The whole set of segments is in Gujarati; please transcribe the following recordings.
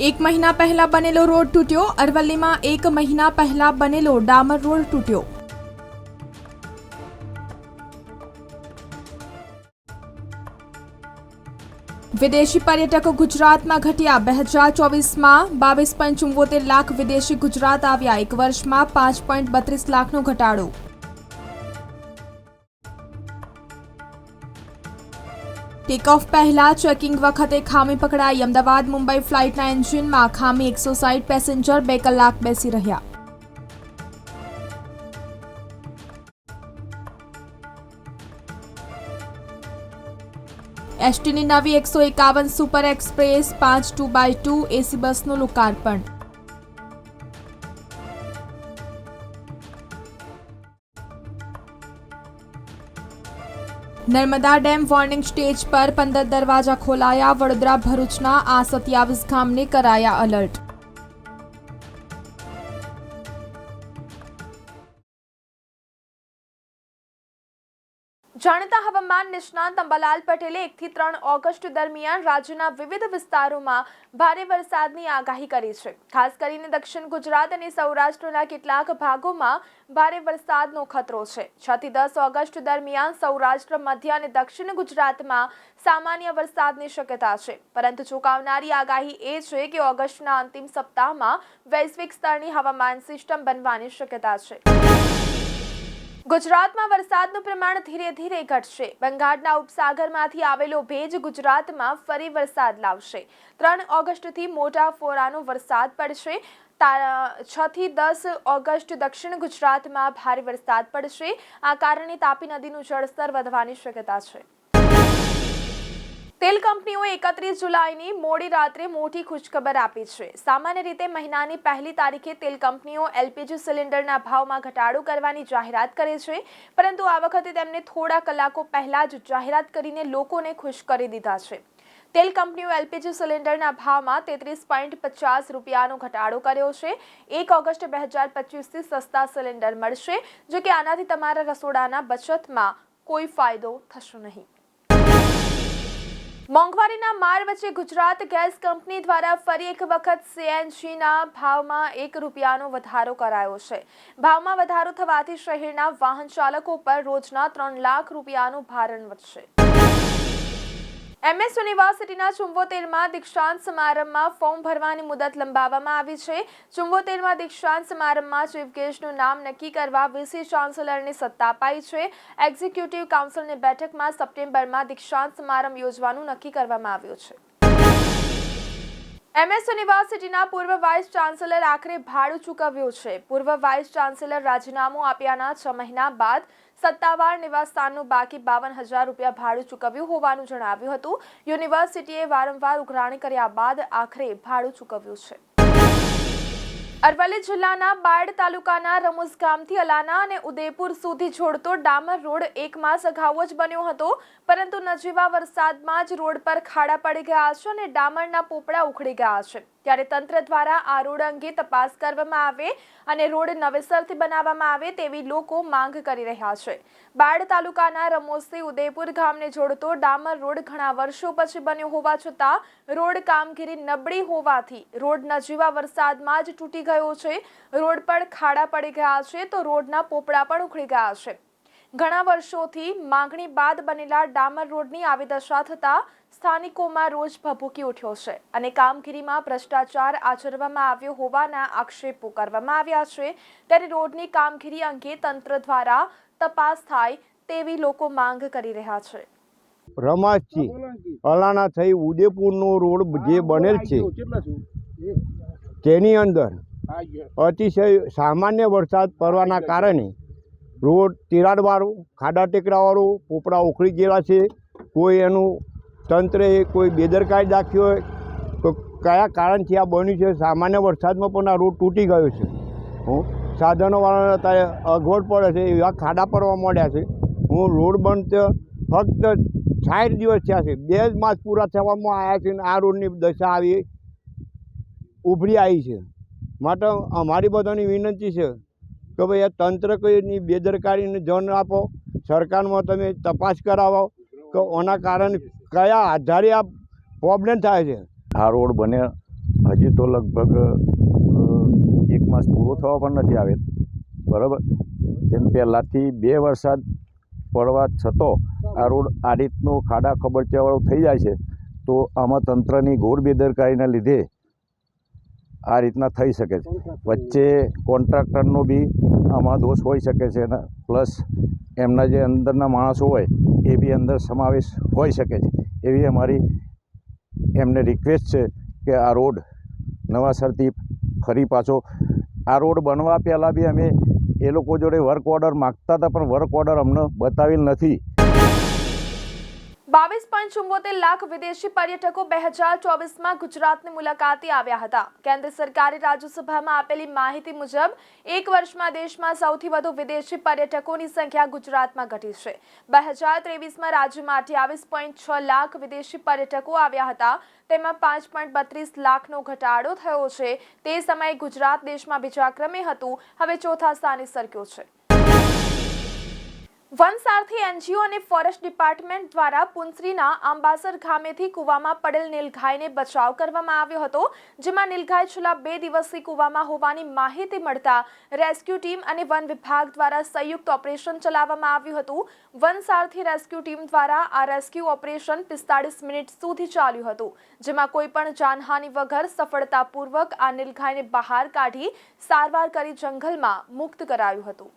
એક મહિના પહેલા બનેલો રોડ તૂટ્યો. અરવલ્લીમાં એક મહિના પહેલા બનેલો ડામર રોડ તૂટ્યો. વિદેશી પર્યટકો ગુજરાતમાં ઘટ્યા. બે હજાર ચોવીસમાં બાવીસ પોઈન્ટ ચુંવોતેર લાખ વિદેશી ગુજરાત આવ્યા. એક વર્ષમાં પાંચ પોઈન્ટ બત્રીસ લાખનો ઘટાડો. ટેક ઓફ પહેલા ચેકિંગ વખતે ખામી પકડાઈ. અમદાવાદ, મુંબઈ ફ્લાઇટના એન્જિનમાં ખામી. એકસો સાઠ પેસેન્જર બે કલાક બેસી રહ્યા. એસટીની નવી એકસો એકાવન સુપર એક્સપ્રેસ પાંચ ટુ બાય ટુ એસી બસનું લોકાર્પણ. નર્મદા ડેમ વોર્નિંગ સ્ટેજ પર પંદર દરવાજા ખોલાયા, વડોદરા ભરૂચના આ સત્યાવીસ ગામને કરાયા અલર્ટ જાણીતા હવામાન નિષ્ણાંત અંબાલાલ પટેલે એકથી ત્રણ ઓગસ્ટ દરમિયાન રાજ્યના વિવિધ વિસ્તારોમાં ભારે વરસાદની આગાહી કરી છે. ખાસ કરીને દક્ષિણ ગુજરાત અને સૌરાષ્ટ્રના કેટલાક ભાગોમાં ભારે વરસાદનો ખતરો છે. છ થી દસ ઓગસ્ટ દરમિયાન સૌરાષ્ટ્ર, મધ્ય અને દક્ષિણ ગુજરાતમાં સામાન્ય વરસાદની શક્યતા છે. પરંતુ ચોંકાવનારી આગાહી એ છે કે ઓગસ્ટના અંતિમ સપ્તાહમાં વૈશ્વિક સ્તરની હવામાન સિસ્ટમ બનવાની શક્યતા છે. ગુજરાતમાં વરસાદનું પ્રમાણ ધીરે ધીરે ઘટશે. બંગાળના ઉપસાગરમાંથી આવેલો ભેજ ગુજરાતમાં ફરી વરસાદ લાવશે. ત્રણ ઓગસ્ટથી મોટા ફોરાનો વરસાદ પડશે. છ થી દસ ઓગસ્ટ દક્ષિણ ગુજરાતમાં ભારે વરસાદ પડશે. આ કારણે તાપી નદીનું જળસ્તર વધવાની શક્યતા છે. તેલ કંપનીઓએ એકત્રીસ જુલાઈની મોડી રાત્રે મોટી ખુશખબર આપી છે. સામાન્ય રીતે મહિનાની પહેલી તારીખે તેલ કંપનીઓ એલપીજી સિલિન્ડરના ભાવમાં ઘટાડો કરવાની જાહેરાત કરે છે, પરંતુ આ વખતે તેમણે થોડા કલાકો પહેલા જ જાહેરાત કરીને લોકોને ખુશ કરી દીધા છે. તેલ કંપનીઓ એલપીજી સિલિન્ડરના ભાવમાં તેત્રીસ પોઈન્ટ પચાસ રૂપિયાનો ઘટાડો કર્યો છે. એક ઓગસ્ટ બે હજાર પચીસથી સસ્તા સિલિન્ડર મળશે જો કે આનાથી તમારા રસોડાના બચતમાં કોઈ ફાયદો થશે નહીં. મોંઘવારીના માર વચ્ચે ગુજરાત ગેસ કંપની દ્વારા ફરી એક વખત સીએનજીના ભાવમાં એક રૂપિયાનો વધારો કરાયો છે. ભાવમાં વધારો થવાથી શહેરના વાહન ચાલકો પર રોજના ત્રણ લાખ રૂપિયાનું ભારણ વધશે. એમએસ યુનિવર્સિટીના ચુંવોતેરમાં દીક્ષાંત સમારંભમાં ફોર્મ ભરવાની મુદત લંબાવવામાં આવી છે. ચુંવોતેરમાં દીક્ષાંત સમારંભમાં ચીફ ગેસ્ટનું નામ નક્કી કરવા વીસી ચાન્સેલરને સત્તા અપાઈ છે. એક્ઝિક્યુટિવ કાઉન્સિલની બેઠકમાં સપ્ટેમ્બરમાં દીક્ષાંત સમારંભ યોજવાનું નક્કી કરવામાં આવ્યું છે. એમએસ યુનિવર્સિટીના પૂર્વ વાઇસ ચાન્સેલર આખરે ભાડું ચૂકવ્યું છે. પૂર્વ વાઇસ ચાન્સેલર રાજીનામું આપ્યાના છ મહિના બાદ સત્તાવાર નિવાસસ્થાનનું બાકી બાવન હજાર રૂપિયા ભાડું ચૂકવ્યું હોવાનું જણાવ્યું હતું. યુનિવર્સિટીએ વારંવાર ઉઘરાણી કર્યા બાદ આખરે ભાડું ચૂકવ્યું છે. અરવલ્લી જિલ્લાના બાયડ તાલુકાના રમુસ ગામથી અલાના અને ઉદયપુર સુધી જોડતો ડામર રોડ એક માસ અગાઉ જ બન્યો હતો, પરંતુ નજીવા વરસાદમાં જ રોડ પર ખાડા પડી ગયા છે અને ડામરના પોપડા ઉખડી ગયા છે. ત્યારે તંત્ર દ્વારા આ રોડ અંગે તપાસ કરવામાં આવે અને રોડ નવેસરથી બનાવવામાં આવે તેવી લોકો માંગ કરી રહ્યા છે. બાયડ તાલુકાના રમોસથી ઉદયપુર ગામને જોડતો ડામર રોડ ઘણા વર્ષો પછી બન્યો હોવા છતાં રોડ કામગીરી નબળી હોવાથી રોડ નજીવા વરસાદમાં જ તૂટી ગયો છે. રોડ પર ખાડા પડી ગયા છે તો રોડના પોપડા પણ ઉખડી ગયા છે. ઘણા વર્ષોથી માંગણી બાદ બનેલા ડામર રોડની આવી દશા થતાં સ્થાનિકોમાં રોજ ભભૂકી ઉઠ્યો છે અને કામગીરીમાં ભ્રષ્ટાચાર આચરવામાં આવ્યો હોવાના આક્ષેપો કરવામાં આવ્યા છે. ત્યારે રોડની કામગીરી અંગે તંત્ર દ્વારા તપાસ થાય તેવી લોકો માંગ કરી રહ્યા છે. રમાજથી. અલાણા થઈ ઉદયપુરનો રોડ જે બનેલ છે. તેની અંદર અતિશય સામાન્ય વરસાદ પડવાના કારણે રોડ તિરાડવાળો ખાડા ટેકરાવાળો પોપડા ઉખડી ગયેલા છે. કોઈ એનું તંત્રએ કોઈ બેદરકારી દાખવી હોય તો કયા કારણથી આ બન્યું છે? સામાન્ય વરસાદમાં પણ આ રોડ તૂટી ગયો છે. હું સાધનોવાળાને અત્યારે અગવડ પડે છે એવા ખાડા પડવા માંડ્યા છે. હું રોડ બંધ ફક્ત સાઠ દિવસ થયા છે. બે જ માસ પૂરા થવામાં આવ્યા છે અને આ રોડની દશા આવી ઉભરી આવી છે. માટે અમારી બધાની વિનંતી છે કે ભાઈ આ તંત્ર કઈની બેદરકારીને જન આપો. સરકારમાં તમે તપાસ કરાવો કે ઓના કારણે કયા આધારે આ પ્રોબ્લેમ થાય છે. આ રોડ બને હજી તો લગભગ એક માસ પૂરો થવા પણ નથી આવે બરાબર? તેમ પહેલાંથી બે વરસાદ પડવા છતાં આ રોડ આ રીતનું ખાડા ખબરચિયાવાળો થઈ જાય છે તો આમાં તંત્રની ઘોર બેદરકારીના લીધે આ રીતના થઈ શકે છે. વચ્ચે કોન્ટ્રાક્ટરનો બી આમાં દોષ હોઈ શકે છે અને પ્લસ એમના જે અંદરના માણસો હોય એ બી અંદર સમાવેશ હોઈ શકે છે. એવી અમારી એમને રિક્વેસ્ટ છે કે આ રોડ નવાસરથી ફરી પાછો આ રોડ બનવા પહેલાં બી અમે એ લોકો જોડે વર્ક ઓર્ડર માગતા હતા પણ વર્ક ઓર્ડર અમને બતાવેલ નથી. બાવીસ પોઈન્ટ ચુંબોતેર લાખ વિદેશી પર્યટકો બે હજાર ચોવીસમાં ગુજરાતની મુલાકાતે આવ્યા હતા. કેન્દ્ર સરકારે રાજ્યસભામાં આપેલી માહિતી મુજબ, એક વર્ષમાં દેશમાં સૌથી વધુ વિદેશી પર્યટકોની સંખ્યા ગુજરાતમાં ઘટી છે. બે હજાર ત્રેવીસમાં રાજ્યમાં અઠ્યાવીસ પોઈન્ટ છ લાખ વિદેશી પર્યટકો આવ્યા હતા. તેમાં પાંચ પોઈન્ટ બત્રીસ લાખનો ઘટાડો થયો છે. તે સમયે ગુજરાત દેશમાં બીજા ક્રમે હતું. હવે ચોથા સ્થાને સરક્યો છે. વનસારથી એનજીઓ અને ફોરેસ્ટ ડિપાર્ટમેન્ટ દ્વારા પુંસરીના આંબાસર ગામેથી કૂવામાં પડેલ નીલગાયને બચાવ કરવામાં આવ્યો હતો, જેમાં નીલગાય છેલ્લા બે દિવસથી કૂવામાં હોવાની માહિતી મળતા રેસ્ક્યુ ટીમ અને વન વિભાગ દ્વારા સંયુક્ત ઓપરેશન ચલાવવામાં આવ્યું હતું. વનસારથી રેસ્ક્યુ ટીમ દ્વારા આ રેસ્ક્યુ ઓપરેશન પિસ્તાળીસ મિનિટ સુધી ચાલ્યું હતું, જેમાં કોઈપણ જાનહાનિ વગર સફળતાપૂર્વક આ નીલગાયને બહાર કાઢી સારવાર કરી જંગલમાં મુક્ત કરાયું હતું.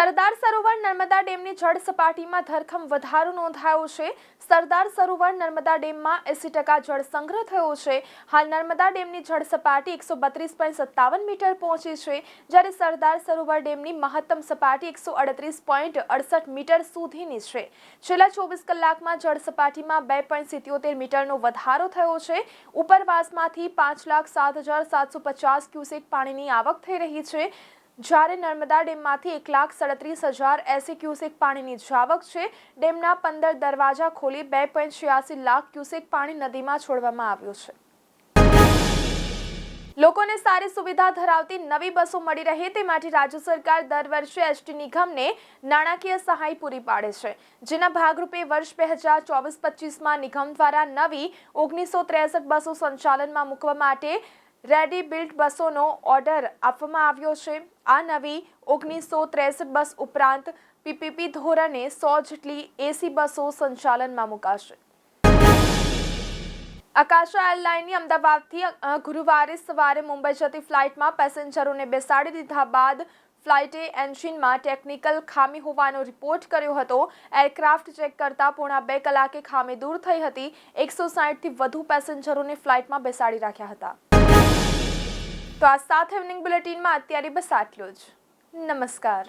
સરદાર સરોવર નર્મદા ડેમની જળ સપાટીમાં ધરખમ વધારો નોંધાયો છે. સરદાર સરોવર નર્મદા ડેમમાં એસી ટકા જળ સંગ્રહ થયો છે. હાલ નર્મદા ડેમની જળ સપાટી એકસો બત્રીસ પોઈન્ટ સત્તાવન મીટર પહોંચી છે. જ્યારે સરદાર સરોવર ડેમની મહત્તમ સપાટી એકસો અડત્રીસ પોઈન્ટ અડસઠ મીટર સુધીની છે. છેલ્લા ચોવીસ કલાકમાં જળ સપાટીમાં બે પોઈન્ટ સિત્યોતેર મીટરનો વધારો થયો છે. ઉપરવાસમાંથી પાંચ લાખ સાત હજાર સાતસો પચાસ ક્યુસેક પાણીની આવક થઈ રહી છે. જ્યારે નર્મદા ડેમમાંથી એક લાખ સડત્રીસ હજાર એસી ક્યુસેક પાણીની જાવક છે, ડેમના પંદર દરવાજા ખોલી બે પોઈન્ટ છ્યાસી લાખ ક્યુસેક પાણી નદીમાં છોડવામાં આવ્યું છે. લોકોને સારી સુવિધા ધરાવતી નવી બસો મળી રહે તે માટે રાજ્ય સરકાર દર વર્ષે એસટી નિગમને નાણાકીય સહાય પૂરી પાડે છે. જેના ભાગરૂપે વર્ષ બે હજાર ચોવીસ પચીસમાં નિગમ દ્વારા નવી ઓગણીસો ત્રેસઠ બસો સંચાલનમાં મૂકવા માટે રેડી બિલ્ટ બસોનો ઓર્ડર આપવામાં આવ્યો છે. આ નવી ઓગણીસો ત્રેસઠ બસ ઉપરાંત પીપીપી ધોરણે સો જેટલી એસી બસો સંચાલનમાં મુકાશે. આકાશા એરલાઇનની અમદાવાદથી ગુરુવારે સવારે મુંબઈ જતી ફ્લાઇટમાં પેસેન્જરોને બેસાડી દીધા બાદ ફ્લાઇટે એન્જિનમાં ટેકનિકલ ખામી હોવાનો રિપોર્ટ કર્યો હતો. એરક્રાફ્ટ ચેક કરતા પોણા બે કલાકે ખામી દૂર થઈ હતી. એકસો સાઠથી વધુ પેસેન્જરોને ફ્લાઇટમાં બેસાડી રાખ્યા હતા. તો આ સાથ ઇવનિંગ બુલેટિનમાં અત્યારે બસ આટલું જ. નમસ્કાર.